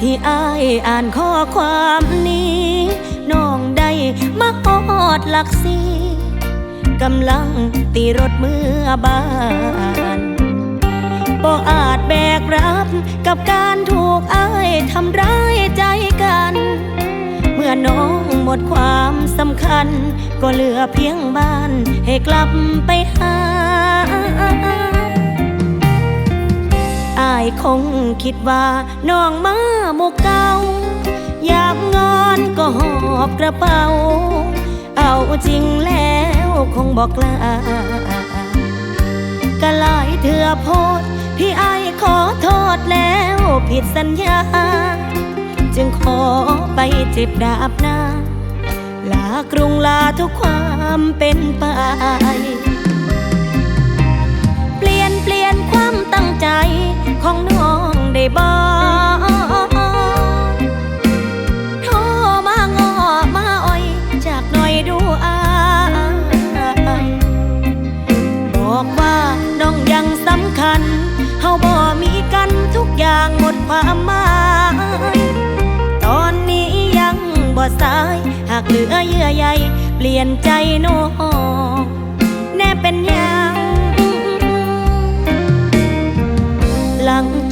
ที่อายอ่านข้อความนี้ น้องได้มาอดหลักสีกำลังตีรถเมื่อบ้านบ่อาจแบกรับกับการถูกอายทำร้ายใจกัน เมื่อน้องหมดความสำคัญ ก็เหลือเพียงบ้านให้กลับไปหา คงคิดว่าน้องมาหมุกเกาอยากงอนก็หอบกระเป๋า เอาจริงแล้วคงบอกลาก็ลายเถื่อโพดพี่ไอขอโทษแล้วผิดสัญญา จึงขอไปเจ็บดาบหน้า ลากรุงลาทุกความเป็นไปเปลี่ยนเปลี่ยนความตั้งใจ บอกโทรมางอมาอ่อย จากหน่อยดูอายบอกว่าน้องยังสำคัญเฮาบ่มีกันทุกอย่างหมดความหมายตอนนี้ยังบ่สาย หากเหลือเยื่อใยเปลี่ยนใจน้องแน่เป็นยัง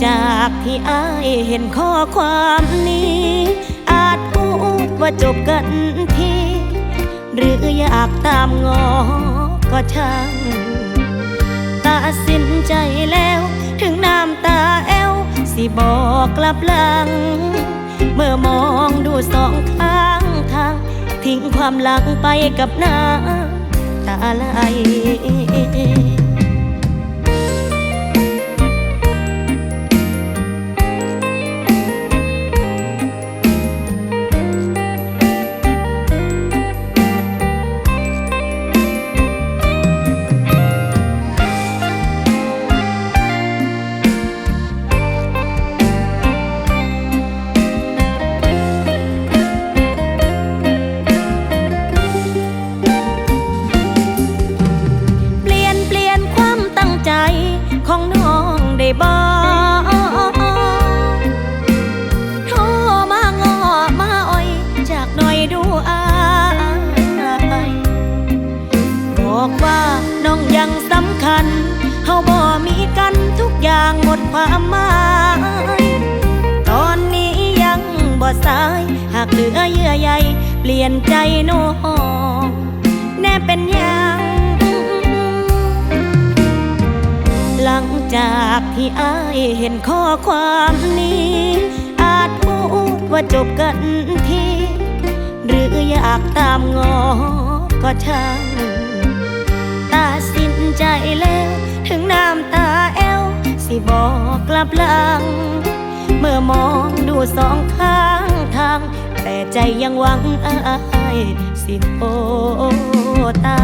จากที่อายเห็นข้อความนี้ อาจพูดว่าจบกันทีหรืออยากตามงอก็ช่างตัดสินใจแล้ว ถึงน้ำตาแอวสิบอกกลับหลัง เมื่อมองดูสองข้างทาง ทิ้งความหลังไปกับน้ำตาไหล ได้บอกโทรมางอมาอ่อยจากหน่อยดูอายบอกว่าน้องยังสำคัญเฮาบ่มีกันทุกอย่างหมดความหมายตอนนี้ยังบ่สาย หากเหลือเยื่อใยเปลี่ยนใจน้องแน่เป็นยัง หลังจากที่อายเห็นข้อความนี้ อาจพูดว่าจบกันทีหรืออยากตามงอก็ช่างตัดสินใจแล้ว ถึงน้ำตาแอวสิบอกกลับหลัง เมื่อมองดูสองข้างทาง แต่ใจยังหวังอายสิโอตา